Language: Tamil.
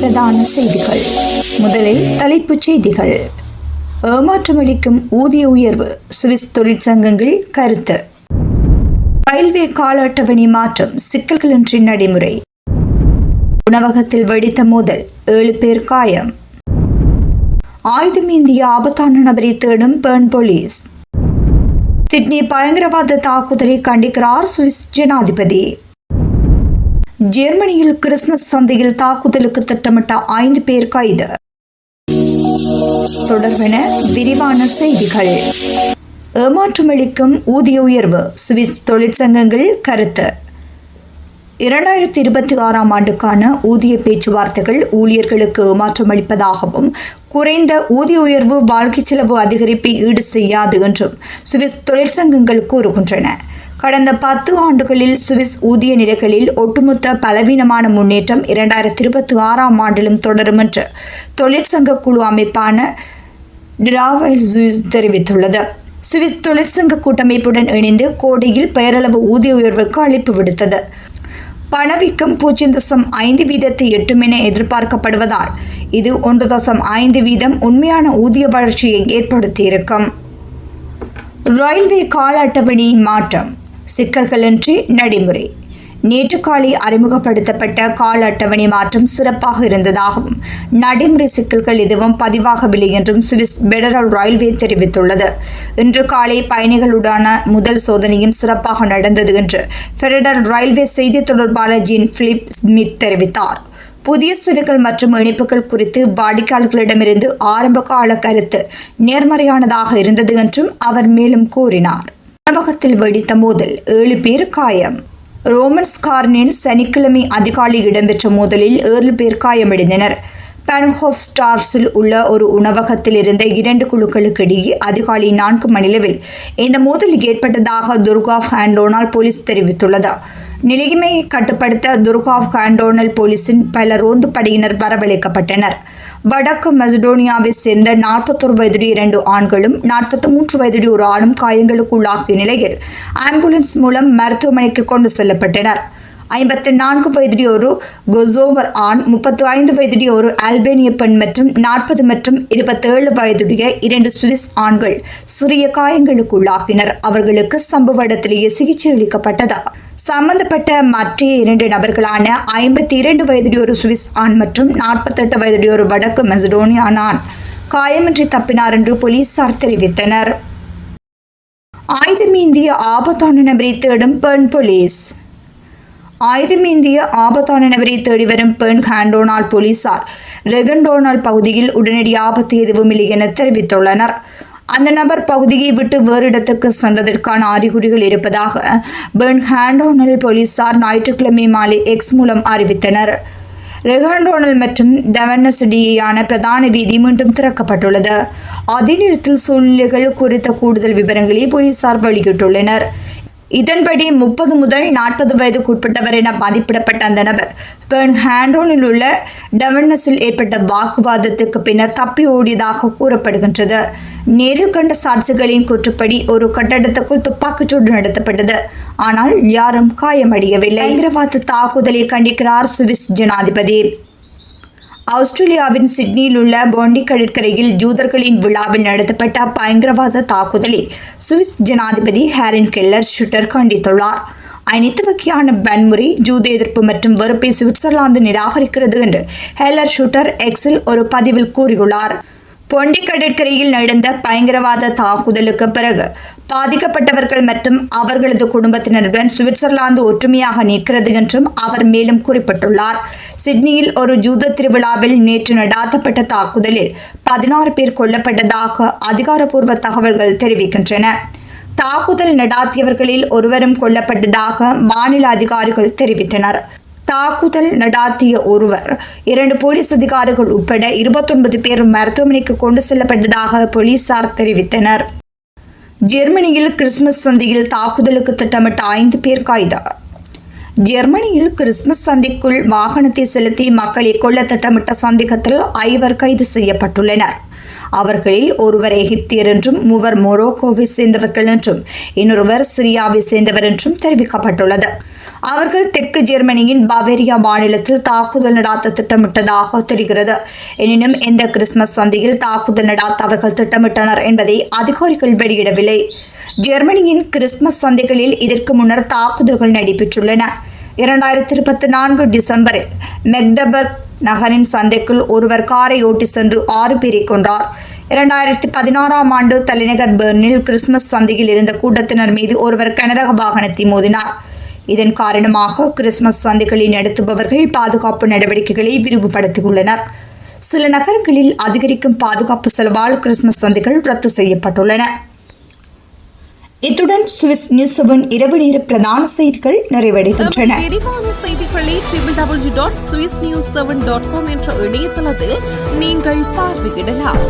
பிரதான செய்திகள். முதலில் தலைப்புச் செய்திகள். ஏமாற்றமளிக்கும் ஊதிய உயர்வு சுவிஸ் தொழிற்சங்கங்கள் கருத்து. ரயில்வே கால அட்டவணை மாற்றம் சிக்கல்களின்றி நடைமுறை. உணவகத்தில் வெடித்த மோதல் ஏழு பேர் காயம். ஆயுதமேந்திய ஆபத்தான நபரை தேடும் பெர்ன் போலீஸ். சிட்னி பயங்கரவாத தாக்குதலை கண்டிக்கிறார் சுவிஸ் ஜனாதிபதி. ஜெர்மனியில் கிறிஸ்துமஸ் சந்தையில் தாக்குதலுக்கு திட்டமிட்ட ஐந்து பேர் கைது. தொடர்பென விரிவான செய்திகள். ஏமாற்றமளிக்கும் ஊதிய உயர்வு சுவிஸ் தொழிற்சங்கங்கள் கருத்து. இரண்டாயிரத்தி இருபத்தி ஆறாம் ஆண்டுக்கான ஊதிய பேச்சுவார்த்தைகள் ஊழியர்களுக்கு ஏமாற்றமளிப்பதாகவும் குறைந்த ஊதிய உயர்வு வாழ்க்கை செலவு அதிகரிப்பை ஈடு செய்யாது என்றும் சுவிஸ் தொழிற்சங்கங்கள் கூறுகின்றன. கடந்த பத்து ஆண்டுகளில் சுவிஸ் ஊதிய நிலைகளில் ஒட்டுமொத்த பலவீனமான முன்னேற்றம் இரண்டாயிரத்தி இருபத்தி ஆறாம் ஆண்டிலும் தொடரும் என்று தொழிற்சங்க குழு அமைப்பான டிராவல் சுவிஸ் தெரிவித்துள்ளது. சுவிஸ் தொழிற்சங்க கூட்டமைப்புடன் இணைந்து கோடையில் பெயரளவு ஊதிய உயர்வுக்கு அழைப்பு விடுத்தது. பணவீக்கம் பூஜ்ஜியம் தசம் ஐந்து வீதத்தை எட்டும் என எதிர்பார்க்கப்படுவதால் இது ஒன்று தசம் ஐந்து வீதம் உண்மையான ஊதிய வளர்ச்சியை ஏற்படுத்தியிருக்கும். ரயில்வே கால அட்டவணை மாற்றம். சிக்கல்களின்றி நடைமுறை. நேற்று காலை அறிமுகப்படுத்தப்பட்ட கால அட்டவணை மாற்றம் சிறப்பாக இருந்ததாகவும் நடைமுறை சிக்கல்கள் எதுவும் பதிவாகவில்லை என்றும் சுவிஸ் பெடரல் ரயில்வே தெரிவித்துள்ளது. இன்று காலை பயணிகளுடான முதல் சோதனையும் சிறப்பாக நடந்தது என்று பெடரல் ரயில்வே செய்தி தொடர்பாளர் ஜீன் பிலிப் ஸ்மித் தெரிவித்தார். புதிய சேவைகள் மற்றும் இணைப்புகள் குறித்து வாடிக்கையாளர்களிடமிருந்து ஆரம்ப கால கருத்து நேர்மறையானதாக இருந்தது என்றும் அவர் மேலும் கூறினார். உணவகத்தில் வெடித்த மோதல் ஏழு பேர் காயம். ரோமன்ஸ் கார்னில் சனிக்கிழமை அதிகாலை இடம்பெற்ற மோதலில் ஏழு பேர் காயமடைந்தனர். பென்ஹோஃப் ஸ்டார்ஸில் உள்ள ஒரு உணவகத்தில் இருந்த இரண்டு குழுக்களுக்கு இடையே அதிகாலை நான்கு மணிலவில் இந்த மோதல் ஏற்பட்டதாக துர்காவ் ஹேண்டோனால் போலீஸ் தெரிவித்துள்ளது. நிலைமையை கட்டுப்படுத்த துர்காவ் ஹேண்டோனல் போலீஸின் பல ரோந்து படையினர் வரவழைக்கப்பட்டனர். வடக்கு மெசடோனியாவை சேர்ந்த நாற்பத்தொரு வயதுடைய இரண்டு ஆண்களும் நாற்பத்தி மூன்று வயதுடைய ஒரு ஆணும் காயங்களுக்குள்ளாகிய நிலையில் ஆம்புலன்ஸ் மூலம் மருத்துவமனைக்கு கொண்டு செல்லப்பட்டனர். ஐம்பத்தி நான்கு வயதுடைய ஒரு கொசோவர் ஆண் முப்பத்தி ஐந்து வயதுடைய ஒரு அல்பேனிய பெண் மற்றும் நாற்பது மற்றும் இருபத்தேழு வயதுடைய இரண்டு சுவிஸ் ஆண்கள் சிறிய காயங்களுக்குள்ளாகினர். அவர்களுக்கு சம்பவ இடத்திலேயே சிகிச்சை அளிக்கப்பட்டது. சம்பந்தப்பட்ட மற்ற இரண்டு நபர்களான ஐம்பத்தி இரண்டு வயதுடைய ஒரு சுவிஸ் ஆண் மற்றும் நாற்பத்தெட்டு வயதுடைய ஒரு வடக்கு மெசடோனியான் ஆண் காயமின்றி தப்பினார் என்று போலீசார் தெரிவித்தனர். ஆயுதமேந்திய ஆபத்தான நபரை தேடும் பெண் போலீஸ். ஆயுதமேந்திய ஆபத்தான நபரை தேடி வரும் பெண் ஹேண்டோனால் போலீசார் ரெகண்டோனால் பகுதியில் உடனடி ஆபத்து எதுவும் இல்லை என தெரிவித்துள்ளனர். அந்த நபர் பகுதியை விட்டு வேறு இடத்துக்கு சென்றதற்கான அறிகுறிகள் இருப்பதாக பெர்ன் ஹாண்டோனல் போலீசார் ஞாயிற்றுக்கிழமை மாலை எக்ஸ் மூலம் அறிவித்தனர். ரெஹாண்டோனல் மற்றும் டெவனஸ் இடையேயான பிரதான வீதி மீண்டும் திறக்கப்பட்டுள்ளது. அதே நேரத்தில் சூழ்நிலைகள் குறித்த கூடுதல் விவரங்களை போலீசார் வெளியிட்டுள்ளனர். இதன்படி முப்பது முதல் நாற்பது வயதுக்குட்பட்டவர் என மதிப்பிடப்பட்ட அந்த நபர் பெர்ன் ஹேண்டோனில் உள்ள டெவனஸில் ஏற்பட்ட வாக்குவாதத்துக்கு பின்னர் தப்பி ஓடியதாக கூறப்படுகின்றது. நேரில் கண்ட சாட்சிகளின் கூற்றுப்படி ஒரு கட்டடத்துக்குள் துப்பாக்கிச்சூடு நடத்தப்பட்டது. ஆனால் யாரும் காயமடையவில்லை. பயங்கரவாத தாக்குதலை கண்டிக்கிறார் சுவிஸ் ஜனாதிபதி. ஆஸ்திரேலியாவின் சிட்னியில் உள்ள போண்டி கடற்கரையில் ஜூதர்களின் விழாவில் நடத்தப்பட்ட பயங்கரவாத தாக்குதலை சுவிஸ் ஜனாதிபதி ஹேரின் கெல்லர் ஷுட்டர் கண்டித்துள்ளார். அனைத்து வகையான வன்முறை ஜூத எதிர்ப்பு மற்றும் வெறுப்பை சுவிட்சர்லாந்து நிராகரிக்கிறது என்று ஹெல்லர் ஷூட்டர் எக்ஸில் ஒரு பதிவில் கூறியுள்ளார். பொண்டி கடற்கரையில் நடந்த பயங்கரவாத தாக்குதலுக்கு பிறகு பாதிக்கப்பட்டவர்கள் மற்றும் அவர்களது குடும்பத்தினருடன் சுவிட்சர்லாந்து ஒற்றுமையாக நிற்கிறது என்றும் அவர் மேலும் குறிப்பிட்டுள்ளார். சிட்னியில் ஒரு ஜூத திருவிழாவில் நேற்று நடாத்தப்பட்ட தாக்குதலில் பதினாறு பேர் கொல்லப்பட்டதாக அதிகாரப்பூர்வ தகவல்கள் தெரிவிக்கின்றன. தாக்குதல் நடாத்தியவர்களில் ஒருவரும் கொல்லப்பட்டதாக மாநில அதிகாரிகள் தெரிவித்தனர். தாக்குதல் நடாத்திய ஒருவர். இரண்டு போலீஸ் அதிகாரிகள் உட்பட இருபத்தொன்பது பேர் மருத்துவமனைக்கு கொண்டு செல்லப்பட்டதாக போலீசார் தெரிவித்தனர். ஜெர்மனியில் கிறிஸ்துமஸ் சந்தையில் தாக்குதலுக்கு திட்டமிட்ட ஐந்து பேர் கைது. ஜெர்மனியில் கிறிஸ்துமஸ் சந்தைக்குள் வாகனத்தை செலுத்தி மக்களை கொல்ல திட்டமிட்ட சந்தேகத்தில் ஐவர் கைது செய்யப்பட்டுள்ளனர். அவர்களில் ஒருவர் எகிப்தியர் என்றும் மூவர் மொரோக்கோவை சேர்ந்தவர்கள் என்றும் இன்னொருவர் சிரியாவை சேர்ந்தவர் என்றும் தெரிவிக்கப்பட்டுள்ளது. அவர்கள் தெற்கு ஜெர்மனியின் பவேரியா மாநிலத்தில் தாக்குதல் நடாத்த திட்டமிட்டதாக தெரிகிறது. எனினும் எந்த கிறிஸ்துமஸ் சந்தையில் தாக்குதல் நடாத்த அவர்கள் திட்டமிட்டனர் என்பதை அதிகாரிகள் வெளியிடவில்லை. ஜெர்மனியின் கிறிஸ்துமஸ் சந்தைகளில் இதற்கு முன்னர் தாக்குதல்கள் நடைபெற்றுள்ளன. இரண்டாயிரத்தி இருபத்தி நான்கு டிசம்பரில் மெக்டபர்க் நகரின் சந்தைக்குள் ஒருவர் காரை ஓட்டி சென்று ஆறு பேரை கொன்றார். இரண்டாயிரத்தி பதினாறாம் ஆண்டு தலைநகர் பெர்னில் கிறிஸ்துமஸ் சந்தையில் இருந்த கூட்டத்தினர் மீது ஒருவர் கனரக வாகனத்தை மோதினார். இதன் காரணமாக கிறிஸ்துமஸ் சந்தைகளை நடத்துபவர்கள் பாதுகாப்பு நடவடிக்கைகளை விரிவுபடுத்தியுள்ளனர். சில நகரங்களில் அதிகரிக்கும் பாதுகாப்பு செலவால் கிறிஸ்துமஸ் சந்தைகள் ரத்து செய்யப்பட்டுள்ளன. இத்துடன் சுவிஸ் நியூஸ் செவன் இரவு நேர பிரதான செய்திகள் நிறைவடைகின்றன. விரிவான செய்திகளை www.swissnews7.com என்ற இணையதளத்தில் நீங்கள் பார்வையிடலாம்.